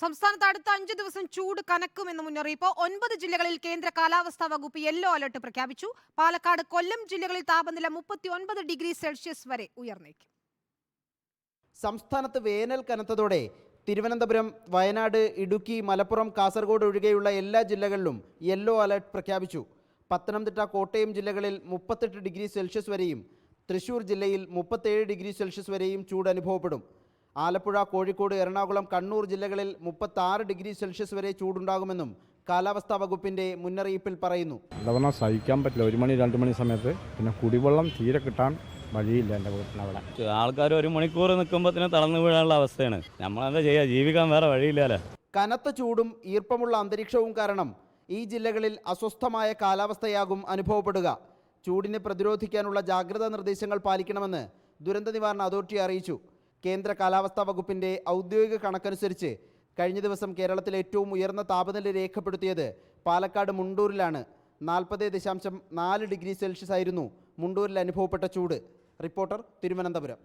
സംസ്ഥാനത്ത് അടുത്ത അഞ്ചു ദിവസം ചൂട് കനക്കുമെന്ന് മുന്നറിയിപ്പ്. ഒൻപത് ജില്ലകളിൽ കേന്ദ്ര കാലാവസ്ഥാ വകുപ്പ് യെല്ലോ അലർട്ട് പ്രഖ്യാപിച്ചു. പാലക്കാട് കൊല്ലം ജില്ലകളിൽ താപനില മുപ്പത്തി ഒൻപത് ഡിഗ്രി സെൽഷ്യസ് വരെ ഉയർന്നേക്കും. സംസ്ഥാനത്ത് വേനൽ കനത്തതോടെ തിരുവനന്തപുരം വയനാട് ഇടുക്കി മലപ്പുറം കാസർഗോഡ് ഒഴികെയുള്ള എല്ലാ ജില്ലകളിലും യെല്ലോ അലർട്ട് പ്രഖ്യാപിച്ചു. പത്തനംതിട്ട കോട്ടയം ജില്ലകളിൽ മുപ്പത്തെട്ട് ഡിഗ്രി സെൽഷ്യസ് വരെയും തൃശൂർ ജില്ലയിൽ മുപ്പത്തേഴ് ഡിഗ്രി സെൽഷ്യസ് വരെയും ചൂട് അനുഭവപ്പെടും. ആലപ്പുഴ കോഴിക്കോട് എറണാകുളം കണ്ണൂർ ജില്ലകളിൽ മുപ്പത്താറ് ഡിഗ്രി സെൽഷ്യസ് വരെ ചൂടുണ്ടാകുമെന്നും കാലാവസ്ഥാ വകുപ്പിന്റെ മുന്നറിയിപ്പിൽ പറയുന്നു. സഹിക്കാൻ പറ്റില്ല. ഒരു മണി രണ്ട് മണി സമയത്ത് പിന്നെ കുടിവെള്ളം തീരെ കിട്ടാൻ വഴിയില്ല എന്റെ വീട്ടിനവിടെ ആൾക്കാർ ഒരു മണിക്കൂർ നിൽക്കുമ്പോഴത്തേനും തളർന്നു വീഴാനുള്ള അവസ്ഥയാണ്. നമ്മളെന്താ ചെയ്യുക ജീവിക്കാൻ വേറെ വഴിയില്ലല്ലോ. കനത്ത ചൂടും ഈർപ്പമുള്ള അന്തരീക്ഷവും കാരണം ഈ ജില്ലകളിൽ അസ്വസ്ഥമായ കാലാവസ്ഥയാകും അനുഭവപ്പെടുക. ചൂടിനെ പ്രതിരോധിക്കാനുള്ള ജാഗ്രതാ നിർദ്ദേശങ്ങൾ പാലിക്കണമെന്ന് ദുരന്ത നിവാരണ അതോറിറ്റി അറിയിച്ചു. കേന്ദ്ര കാലാവസ്ഥാ വകുപ്പിന്റെ ഔദ്യോഗിക കണക്കനുസരിച്ച് കഴിഞ്ഞ ദിവസം കേരളത്തിൽ ഏറ്റവും ഉയർന്ന താപനില രേഖപ്പെടുത്തിയത് പാലക്കാട് മുണ്ടൂരിലാണ്. നാൽപ്പത് ദശാംശം നാല് ഡിഗ്രി സെൽഷ്യസ് ആയിരുന്നു മുണ്ടൂരിൽ അനുഭവപ്പെട്ട ചൂട്. റിപ്പോർട്ടർ തിരുവനന്തപുരം.